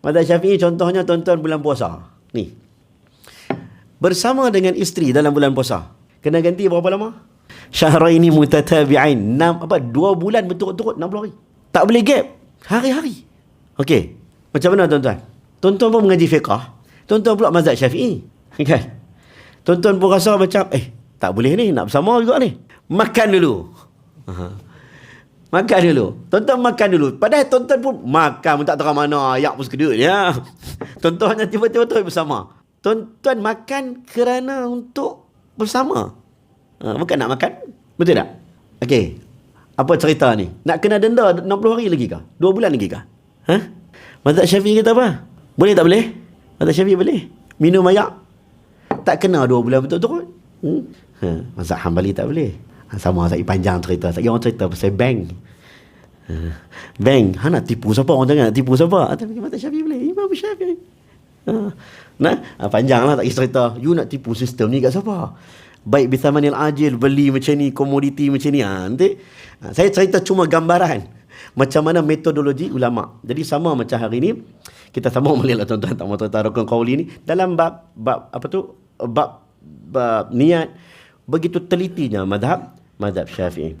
Mazhab Syafi'i contohnya tuan-tuan bulan puasa. Ni. Bersama dengan isteri dalam bulan puasa. Kena ganti berapa lama? Syahraini mutatabi'ain. Enam, apa? Dua bulan berturut-turut 60 hari. Tak boleh gap. Hari-hari. Okey. Macam mana tuan-tuan? Tuan-tuan pun mengaji fiqah. Tuan-tuan pula mazhab syafi'i. Kan? Tuan-tuan pun rasa macam, eh, tak boleh ni. Nak bersama juga ni. Makan dulu. Aha. Makan dulu. Tuan-tuan makan dulu. Padahal tuan-tuan pun makan pun tak tahu mana. Ayak pun sekedut. Ya. Tuan-tuan hanya tiba-tiba tu bersama. Tuan-tuan makan kerana untuk bersama. Ha, bukan nak makan. Betul tak? Okey. Apa cerita ni? Nak kena denda 60 hari lagi kah? 2 bulan lagi kah? Ha? Mazhab Syafi'i kata apa? Boleh tak boleh? Mazhab Syafi'i boleh. Minum ayak. Tak kena 2 bulan betul-betul. Hmm? Ha, mazhab Hanbali tak boleh. Ha, sama saya panjang cerita. Saya orang cerita pasal bank. Ha, bank. Ha nak tipu siapa? Orang tengah nak tipu siapa? Ha, tapi mazhab Syafi'i boleh. Imam Syafi'i. Ha, nah, ha, panjang lah tak kisah cerita. You nak tipu sistem ni kat siapa? Baik bisamanil ajil, beli macam ni, komoditi macam ni. Ha, nanti, ha, saya cerita cuma gambaran. Macam mana metodologi ulama. Jadi sama macam hari ni, kita sama melihat tuan-tuan tak mau cerita rukun qawli ni. Dalam bab, bab apa tu? Bab, bab niat. Begitu telitinya madhab, madhab syafi'i.